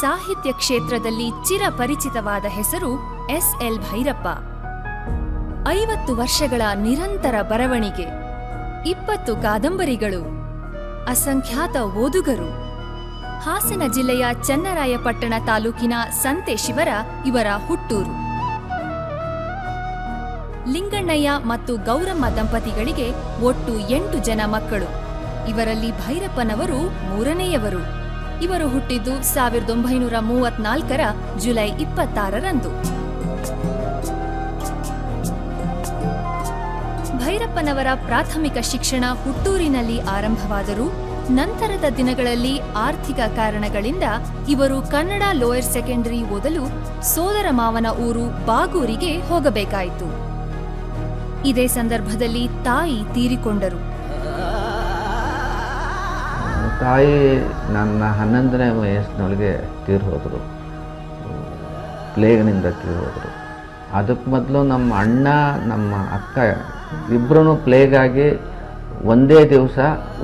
ಸಾಹಿತ್ಯ ಕ್ಷೇತ್ರದಲ್ಲಿ ಚಿರಪರಿಚಿತವಾದ ಹೆಸರು ಎಸ್ ಎಲ್ ಭೈರಪ್ಪ. ಐವತ್ತು ವರ್ಷಗಳ ನಿರಂತರ ಬರವಣಿಗೆ, ಇಪ್ಪತ್ತು ಕಾದಂಬರಿಗಳು, ಅಸಂಖ್ಯಾತ ಓದುಗರು. ಹಾಸನ ಜಿಲ್ಲೆಯ ಚನ್ನರಾಯಪಟ್ಟಣ ತಾಲೂಕಿನ ಸಂತೆ ಶಿವರ ಇವರ ಹುಟ್ಟೂರು. ಲಿಂಗಣ್ಣಯ್ಯ ಮತ್ತು ಗೌರಮ್ಮ ದಂಪತಿಗಳಿಗೆ ಒಟ್ಟು ಎಂಟು ಜನ ಮಕ್ಕಳು. ಇವರಲ್ಲಿ ಭೈರಪ್ಪನವರು ಮೂರನೆಯವರು. ಇವರು ಹುಟ್ಟಿದ್ದು ಸಾವಿರದ ಒಂಬೈನೂರ ಮೂವತ್ನಾಲ್ಕರ ಜುಲೈ ಇಪ್ಪತ್ತಾರರಂದು. ಭೈರಪ್ಪನವರ ಪ್ರಾಥಮಿಕ ಶಿಕ್ಷಣ ಹುಟ್ಟೂರಿನಲ್ಲಿ ಆರಂಭವಾದರೂ ನಂತರದ ದಿನಗಳಲ್ಲಿ ಆರ್ಥಿಕ ಕಾರಣಗಳಿಂದ ಇವರು ಕನ್ನಡ ಲೋಯರ್ ಸೆಕೆಂಡರಿ ಓದಲು ಸೋದರ ಮಾವನ ಊರು ಬಾಗೂರಿಗೆ ಹೋಗಬೇಕಾಯಿತು. ಇದೇ ಸಂದರ್ಭದಲ್ಲಿ ತಾಯಿ ತೀರಿಕೊಂಡರು. ತಾಯಿ ನನ್ನ ಹನ್ನೊಂದನೇ ವಯಸ್ಸಿನೊಳಗೆ ತೀರಿ ಹೋದರು. ಪ್ಲೇಗ್ನಿಂದ ತೀರಿ ಹೋದರು. ಅದಕ್ಕೆ ಮೊದಲು ನಮ್ಮ ಅಣ್ಣ, ನಮ್ಮ ಅಕ್ಕ ಇಬ್ಬರೂ ಪ್ಲೇಗಾಗಿ ಒಂದೇ ದಿವಸ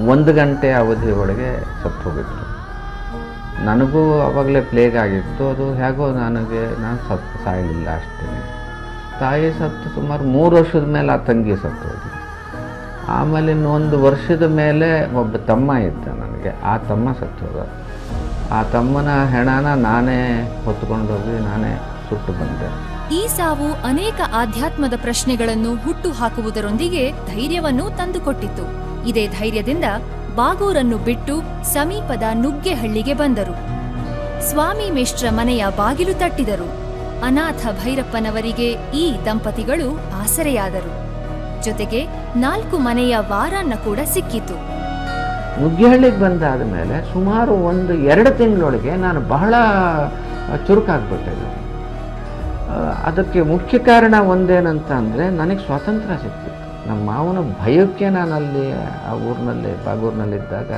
ಒಂದು ಗಂಟೆ ಅವಧಿ ಒಳಗೆ ಸತ್ತು ಹೋಗಿದ್ರು. ನನಗೂ ಆವಾಗಲೇ ಪ್ಲೇಗ್ ಆಗಿತ್ತು. ಅದು ಹೇಗೋ ನನಗೆ, ನಾನು ಸತ್ತು ಸಾಯಲಿಲ್ಲ ಅಷ್ಟೇ. ತಾಯಿ ಸತ್ತು ಸುಮಾರು ಮೂರು ವರ್ಷದ ಮೇಲೆ ಆ ತಂಗಿ ಸತ್ತು ಹೋದ್ಲು. ಆಮೇಲೆ ಇನ್ನೊಂದು ವರ್ಷದ ಮೇಲೆ ಒಬ್ಬ ತಮ್ಮ ಇದ್ದ ನನಗೆ. ಆ ತಮ್ಮ ಸತ್ತೋದ. ಆ ತಮ್ಮನ ಹೆಣನ ನಾನೇ ಹೊತ್ಕೊಂಡೋಗಿ ನಾನೇ ಸುಟ್ಟು ಬಂದೆ. ಈ ಸಾವು ಅನೇಕ ಆಧ್ಯಾತ್ಮದ ಪ್ರಶ್ನೆಗಳನ್ನು ಹುಟ್ಟು ಹಾಕುವುದರೊಂದಿಗೆ ಧೈರ್ಯವನ್ನು ತಂದುಕೊಟ್ಟಿತು ಇದೇ ಧೈರ್ಯದಿಂದ ಬಾಗೂರನ್ನು ಬಿಟ್ಟು ಸಮೀಪದ ನುಗ್ಗೆಹಳ್ಳಿಗೆ ಬಂದರು. ಸ್ವಾಮಿ ಮೇಷ್ಟ್ರ ಮನೆಯ ಬಾಗಿಲು ತಟ್ಟಿದರು. ಅನಾಥ ಭೈರಪ್ಪನವರಿಗೆ ಈ ದಂಪತಿಗಳು ಆಸರೆಯಾದರು. ಜೊತೆಗೆ ನಾಲ್ಕು ಮನೆಯ ವಾರಾನ್ನ ಕೂಡ ಸಿಕ್ಕಿತು. ನುಗ್ಗಿಹಳ್ಳಿಗೆ ಬಂದಾದ ಮೇಲೆ ಸುಮಾರು ಒಂದು ಎರಡು ತಿಂಗಳೊಳಗೆ ನಾನು ಬಹಳ ಚುರುಕಾಗ್ಬಿಟ್ಟಿದ್ದೆ ಅದಕ್ಕೆ ಮುಖ್ಯ ಕಾರಣ ಒಂದೇನಂತ ಅಂದರೆ ನನಗೆ ಸ್ವಾತಂತ್ರ್ಯ ಸಿಕ್ತಿತ್ತು ನಮ್ಮ ಮಾವನ ಭಯಕ್ಕೆ ನಾನಲ್ಲಿ ಆ ಊರಿನಲ್ಲಿ, ಬಾಗೂರಿನಲ್ಲಿದ್ದಾಗ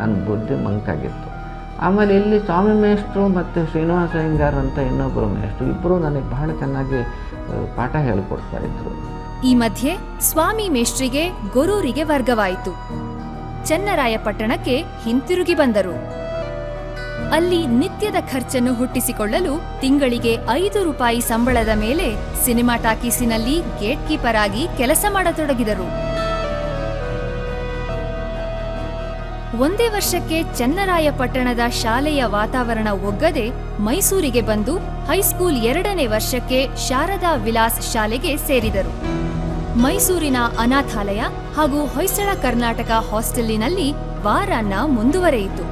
ನನ್ನ ಬುದ್ಧಿ ಮಂಕಾಗಿತ್ತು. ಆಮೇಲೆ ಇಲ್ಲಿ ಸ್ವಾಮಿ ಮೇಷ್ಟ್ರು ಮತ್ತು ಶ್ರೀನಿವಾಸ ಅಯ್ಯಂಗಾರ್ ಅಂತ ಇನ್ನೊಬ್ಬರು ಮೇಷ್ಟ್ರು ಇಬ್ಬರು ನನಗೆ ಬಹಳ ಚೆನ್ನಾಗಿ ಪಾಠ ಹೇಳಿಕೊಡ್ತಾ ಇದ್ರು. ಈ ಮಧ್ಯೆ ಸ್ವಾಮಿ ಮೇಷ್ಟ್ರಿಗೆ, ಗೊರೂರಿಗೆ ವರ್ಗವಾಯಿತು. ಚನ್ನರಾಯಪಟ್ಟಣಕ್ಕೆ ಹಿಂತಿರುಗಿ ಬಂದರು. ಅಲ್ಲಿ ನಿತ್ಯದ ಖರ್ಚನ್ನು ಹುಟ್ಟಿಸಿಕೊಳ್ಳಲು ತಿಂಗಳಿಗೆ ಐದು ರೂಪಾಯಿ ಸಂಬಳದ ಮೇಲೆ ಸಿನಿಮಾ ಟಾಕೀಸಿನಲ್ಲಿ ಗೇಟ್ ಕೀಪರ್ ಆಗಿ ಕೆಲಸ ಮಾಡತೊಡಗಿದರು. ಒಂದೇ ವರ್ಷಕ್ಕೆ ಚನ್ನರಾಯಪಟ್ಟಣದ ಶಾಲೆಯ ವಾತಾವರಣ ಒಗ್ಗದೆ ಮೈಸೂರಿಗೆ ಬಂದು ಹೈಸ್ಕೂಲ್ ಎರಡನೇ ವರ್ಷಕ್ಕೆ ಶಾರದಾ ವಿಲಾಸ್ ಶಾಲೆಗೆ ಸೇರಿದರು. ಮೈಸೂರಿನ ಅನಾಥಾಲಯ ಹಾಗೂ ಹೊಯ್ಸಳ ಕರ್ನಾಟಕ ಹಾಸ್ಟೆಲಿನಲ್ಲಿ ವಾರಾನ್ನ ಮುಂದುವರೆಯಿತು.